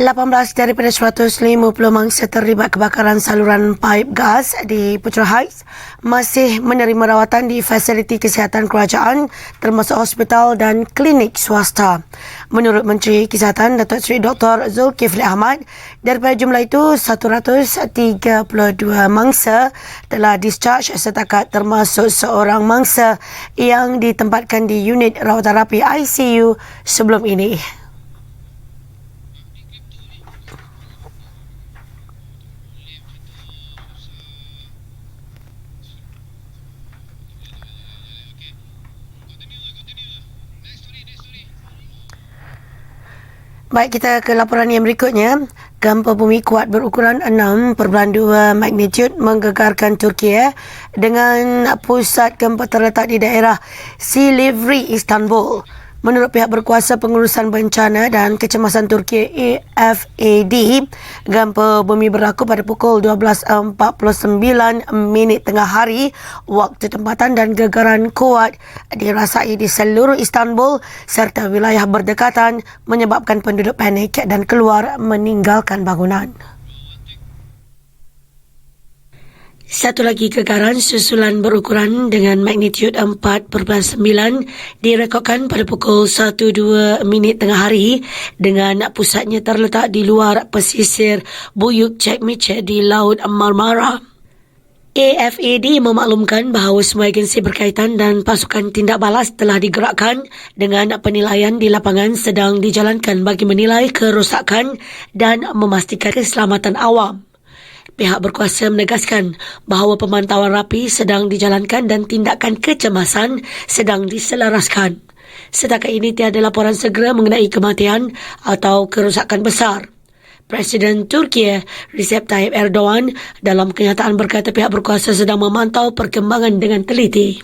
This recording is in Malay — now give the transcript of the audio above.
18 daripada 150 mangsa terlibat kebakaran saluran paip gas di Putra Heights masih menerima rawatan di fasiliti kesihatan kerajaan termasuk hospital dan klinik swasta. Menurut Menteri Kesihatan Datuk Seri Dr. Zulkifli Ahmad, daripada jumlah itu 132 mangsa telah discharge setakat termasuk seorang mangsa yang ditempatkan di unit rawatan rapi ICU sebelum ini. Baik, kita ke laporan yang berikutnya. Gempa bumi kuat berukuran 6.2 magnitude menggegarkan Turki dengan pusat gempa terletak di daerah Silivri, Istanbul. Menurut pihak berkuasa pengurusan bencana dan kecemasan Turki AFAD, gempa bumi berlaku pada pukul 12.49 minit tengah hari waktu tempatan dan gegaran kuat dirasai di seluruh Istanbul serta wilayah berdekatan menyebabkan penduduk panik dan keluar meninggalkan bangunan. Satu lagi kegagaran susulan berukuran dengan magnitude 4.9 direkodkan pada pukul 1.2 minit tengah hari dengan pusatnya terletak di luar pesisir Buyuk Cekmice di Laut Marmara. AFAD memaklumkan bahawa semua agensi berkaitan dan pasukan tindak balas telah digerakkan dengan penilaian di lapangan sedang dijalankan bagi menilai kerosakan dan memastikan keselamatan awam. Pihak berkuasa menegaskan bahawa pemantauan rapi sedang dijalankan dan tindakan kecemasan sedang diselaraskan. Setakat ini tiada laporan segera mengenai kematian atau kerosakan besar. Presiden Turki Recep Tayyip Erdogan dalam kenyataan berkata pihak berkuasa sedang memantau perkembangan dengan teliti.